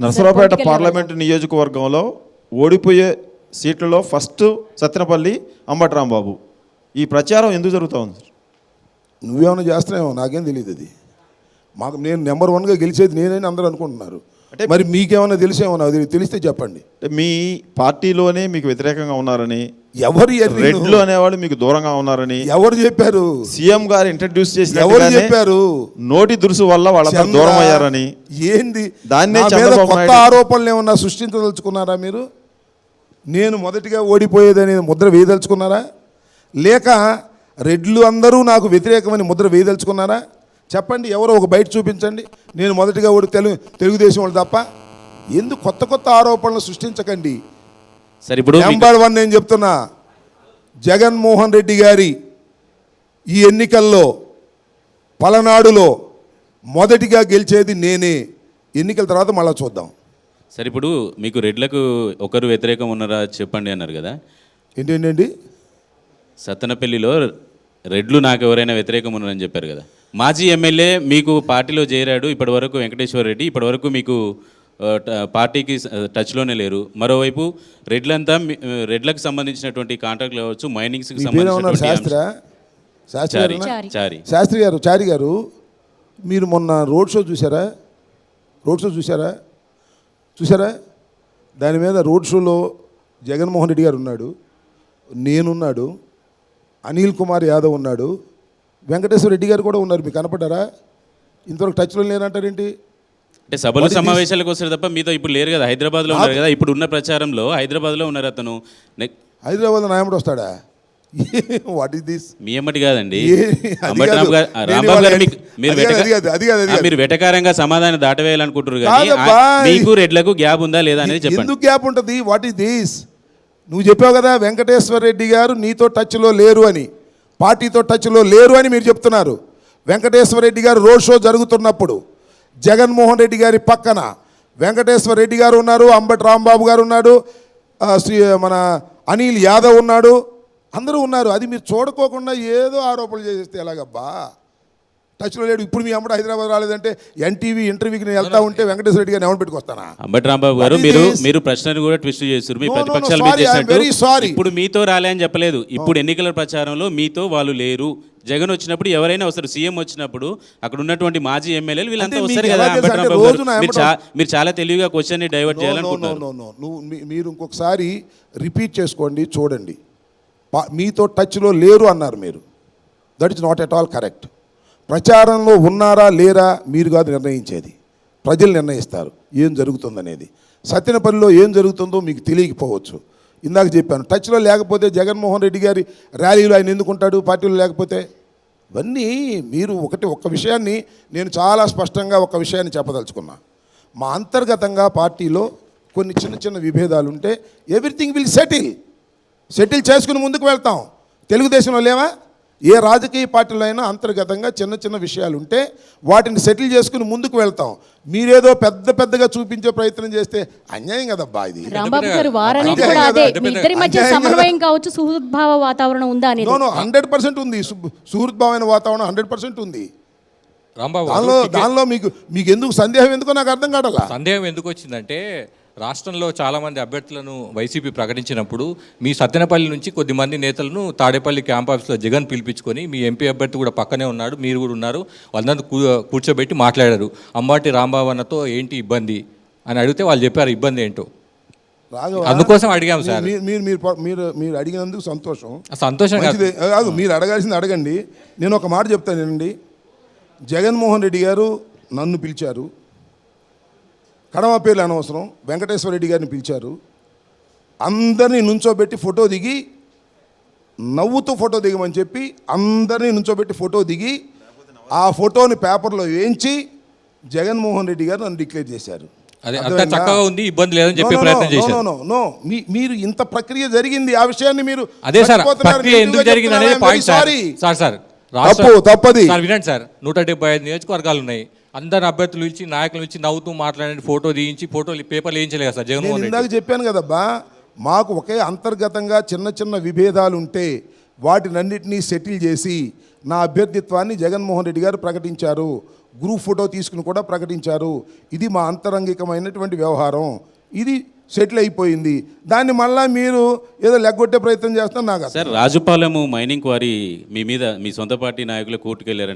Narasaraopet parliament నియోజకవర్గంలో ఓడిపోయే సీట్లలో ఫస్ట్ సత్యనపల్లి అంబటి రాంబాబు ఈ ప్రచారం ఎందుకు జరుగుతూ ఉంది? సార్ నువ్వేమైనా చేస్తున్నావేమో? నాకేం తెలియదు అది మాకు నేను నెంబర్ వన్గా గెలిచేది నేనని అందరూ అనుకుంటున్నారు. అంటే- మరి మీకేమైనా తెలిసేమో నాకు తెలిస్తే చెప్పండి. అంటే మీ పార్టీలోనే మీకు వ్యతిరేకంగా ఉన్నారని ఎవరు రెడ్లు అనేవాళ్ళు మీకు దూరంగా ఉన్నారని ఎవరు చెప్పారు? సీఎం గారు ఇంట్రడ్యూస్ ఎవరు చేసిన చెప్పారు? నోటి దురుసు వల్ల వాళ్ళందరూ చంద్ర, దూరం అయ్యారని ఏంది? దాన్నే కొత్త ఆరోపణలు ఏమన్నా సృష్టించదలుచుకున్నారా మీరు? నేను మొదటిగా ఓడిపోయేదని ముద్ర వేయదలుచుకున్నారా? లేక రెడ్లు అందరూ నాకు వ్యతిరేకమని ముద్ర వేయదలుచుకున్నారా? చెప్పండి ఎవరో ఒక బయట చూపించండి. నేను మొదటిగా ఓడి తెలుగు తెలుగుదేశం వాళ్ళు తప్ప ఎందుకు కొత్త కొత్త ఆరోపణలు సృష్టించకండి? సరే ఇప్పుడు నెంబర్ వన్ నేను చెప్తున్నా జగన్మోహన్ రెడ్డి గారి ఈ ఎన్నికల్లో పలనాడులో మొదటిగా గెలిచేది నేనే. ఎన్నికల తర్వాత మళ్ళీ చూద్దాం. సరే ఇప్పుడు మీకు రెడ్లకు ఒకరు వ్యతిరేకం ఉన్నారా చెప్పండి అన్నారు కదా. ఏంటండి సత్తనపల్లిలో రెడ్లు నాకు ఎవరైనా వ్యతిరేకం ఉన్నారని చెప్పారు కదా. మాజీ ఎమ్మెల్యే మీకు పార్టీలో చేరాడు ఇప్పటి వరకు వెంకటేశ్వర రెడ్డి ఇప్పటి వరకు మీకు పార్టీకి టచ్లోనే లేరు. మరోవైపు రెడ్లంతా రెడ్లకు సంబంధించినటువంటి కాంట్రాక్ట్లు కావచ్చు మైనింగ్స్కి మీ పేరు ఏమన్నారు శాస్త్ర? సంబంధించినటువంటి శాస్త్రి చారి. గారేనా? చారి. చారి. శాస్త్రి గారు చారి గారు మీరు మొన్న రోడ్ షో చూసారా రోడ్ షో చూసారా చూసారా దాని మీద రోడ్ షోలో జగన్మోహన్ రెడ్డి గారు ఉన్నాడు నేనున్నాడు అనిల్ కుమార్ యాదవ్ ఉన్నాడు వెంకటేశ్వర రెడ్డి గారు కూడా ఉన్నారు. మీకు కనపడ్డారా? ఇంతవరకు టచ్లో లేనంటారేంటి అంటే సభలు? సమావేశాలకు వస్తారు తప్ప మీతో ఇప్పుడు లేరు కదా. హైదరాబాద్లో ఉన్నారు కదా. ఇప్పుడు ఉన్న ప్రచారంలో హైదరాబాద్లో ఉన్నారు అతను. హైదరాబాద్ నాయముడు వస్తాడా? వాట్ ఈస్ దిస్ మీ ఎమ్మటి కాదండి. మీరు వెటకారంగా సమాధానం దాటవేయాలనుకుంటారు కానీ. మీకు రెడ్లకు గ్యాప్ ఉందా లేదా అనేది చెప్పండి. ఎందుకు గ్యాప్ ఉంటుంది? వాట్ ఈస్ దిస్ నువ్వు చెప్పావు కదా వెంకటేశ్వర రెడ్డి గారు నీతో టచ్లో లేరు అని. పార్టీతో టచ్లో లేరు అని మీరు చెప్తున్నారు. వెంకటేశ్వర రెడ్డి గారు రోడ్ షో జరుగుతున్నప్పుడు జగన్మోహన్ రెడ్డి గారి పక్కన వెంకటేశ్వర రెడ్డి గారు ఉన్నారు అంబటి రాంబాబు గారు ఉన్నాడు శ్రీ మన అనిల్ యాదవ్ ఉన్నాడు అందరూ ఉన్నారు. అది మీరు చూడకోకుండా ఏదో ఆరోపణలు చేస్తే ఎలాగబ్బా? టచ్లో లేడు. ఇప్పుడు మీ అమ్మడు హైదరాబాద్ రాలేదంటే ఎన్టీవీ ఇంటర్వ్యూకి నేను వెళ్తా ఉంటే వెంకటేశ్వర రెడ్డి గారిని ఎవరు పెట్టుకొస్తానా? అంబటి రాంబాబు గారు మీరు? మీరు ప్రశ్నను కూడా ట్విస్ట్ చేస్తారు మీ ప్రతిపక్షాలు మీరు. చేసినట్టు ఇప్పుడు మీతో రాలే అని చెప్పలేదు. ఇప్పుడు ఎన్నికల ప్రచారంలో మీతో వాళ్ళు లేరు. జగన్ వచ్చినప్పుడు ఎవరైనా వస్తారు. సీఎం వచ్చినప్పుడు అక్కడ ఉన్నటువంటి మాజీ ఎమ్మెల్యేలు వీళ్ళంతా వస్తారు కదా. అంబటి రాంబాబు గారు మీరు చాలా తెలివిగా క్వశ్చన్ డైవర్ట్ చేయాలనుకుంటున్నారు. నువ్వు మీరు ఇంకొకసారి రిపీట్ చేసుకోండి చూడండి. మీతో టచ్లో లేరు అన్నారు మీరు. That is not at all correct ప్రచారంలో ఉన్నారా లేరా మీరు కాదు నిర్ణయించేది. ప్రజలు నిర్ణయిస్తారు ఏం జరుగుతుందనేది. సత్యనపల్లిలో ఏం జరుగుతుందో మీకు తెలియకపోవచ్చు. ఇందాక చెప్పాను టచ్లో లేకపోతే జగన్మోహన్ రెడ్డి గారి ర్యాలీలో ఆయన ఎందుకుంటాడు పార్టీలో లేకపోతే? ఇవన్నీ మీరు ఒకటి ఒక్క విషయాన్ని నేను చాలా స్పష్టంగా ఒక విషయాన్ని చెప్పదలుచుకున్నా. మా అంతర్గతంగా పార్టీలో కొన్ని చిన్న చిన్న విభేదాలు ఉంటే ఎవ్రీథింగ్ విల్ సెటిల్. సెటిల్ చేసుకుని ముందుకు వెళ్తాం. తెలుగుదేశంలో లేవా? ఏ రాజకీయ పార్టీలో అయినా అంతర్గతంగా చిన్న చిన్న విషయాలు ఉంటే వాటిని సెటిల్ చేసుకుని ముందుకు వెళ్తాం. మీరేదో పెద్ద పెద్దగా చూపించే ప్రయత్నం చేస్తే అన్యాయం కదబ్బా ఇది. సుహృద్భావ వాతావరణం ఉందా నో హండ్రెడ్ పర్సెంట్ ఉంది. సుహృద్భావమైన వాతావరణం హండ్రెడ్ పర్సెంట్ ఉంది. రాంబాబు దానిలో దానిలో మీకు మీకు ఎందుకు సందేహం ఎందుకో నాకు అర్థం కావట్లా? సందేహం ఎందుకు వచ్చిందంటే రాష్ట్రంలో చాలామంది అభ్యర్థులను వైసీపీ ప్రకటించినప్పుడు మీ సత్తెనపల్లి నుంచి కొద్దిమంది నేతలను తాడేపల్లి క్యాంప్ ఆఫీస్లో జగన్ పిలిపించుకొని మీ ఎంపీ అభ్యర్థి కూడా పక్కనే ఉన్నాడు మీరు కూడా ఉన్నారు వాళ్ళందరూ కూ- కూర్చోబెట్టి మాట్లాడారు. అంబాటి రాంబాబు అన్నతో ఏంటి ఇబ్బంది? అని అడిగితే వాళ్ళు చెప్పారు ఇబ్బంది ఏంటో? అందుకోసం అడిగాం సార్. మీరు మీరు మీరు మీరు అడిగినందుకు సంతోషం. సంతోషం కాదు మీరు అడగాల్సింది అడగండి. నేను ఒక మాట చెప్తానండి. జగన్మోహన్ రెడ్డి గారు నన్ను పిలిచారు. కడమ పేర్లు అనవసరం వెంకటేశ్వర రెడ్డి గారిని పిలిచారు అందరినీ నుంచోబెట్టి ఫోటో దిగి నవ్వుతూ ఫోటో దిగమని చెప్పి అందరినీ నుంచోబెట్టి ఫోటో దిగి ఆ ఫోటోని పేపర్లో వేయించి జగన్మోహన్ రెడ్డి గారు నన్ను డిక్లేర్ చేశారు అదే అంత అర్థమైందా? చక్కగా ఉంది ఇబ్బంది లేదని చెప్పే ప్రయత్నం చేశారు మీరు ఇంత ప్రక్రియ జరిగింది ఆ విషయాన్ని మీరు అదే సార్. ప్రక్రియ ఎందుకు జరిగింది అనేది? Point sir. సార్ సార్ తప్పు, తప్పది. సార్ వినండి సార్ నూట డెబ్బై ఐదు నియోజకవర్గాలు ఉన్నాయి అందరు అభ్యర్థులు ఇచ్చి నాయకులు ఇచ్చి నవ్వుతూ మాట్లాడి ఫోటో తీయించి ఫోటోలు పేపర్లు వేయించలేదు కదా సార్ నేను జగన్మోహన్ ఇందాక రెడ్డి చెప్పాను కదబ్బా మాకు ఒకే అంతర్గతంగా చిన్న చిన్న విభేదాలు ఉంటే వాటినన్నిటినీ సెటిల్ చేసి నా అభ్యర్థిత్వాన్ని జగన్మోహన్ రెడ్డి గారు ప్రకటించారు. గ్రూప్ ఫోటో తీసుకుని కూడా ప్రకటించారు. ఇది మా అంతరంగికమైనటువంటి వ్యవహారం. ఇది సెటిల్ అయిపోయింది. దాన్ని మళ్ళా మీరు ఏదో లెగ్గొట్టే ప్రయత్నం చేస్తున్నారు నాకు సార్ రాజుపాలెము మైనింగ్ వారి మీ మీద మీ సొంత పార్టీ నాయకులు కోర్టుకు వెళ్ళారంటే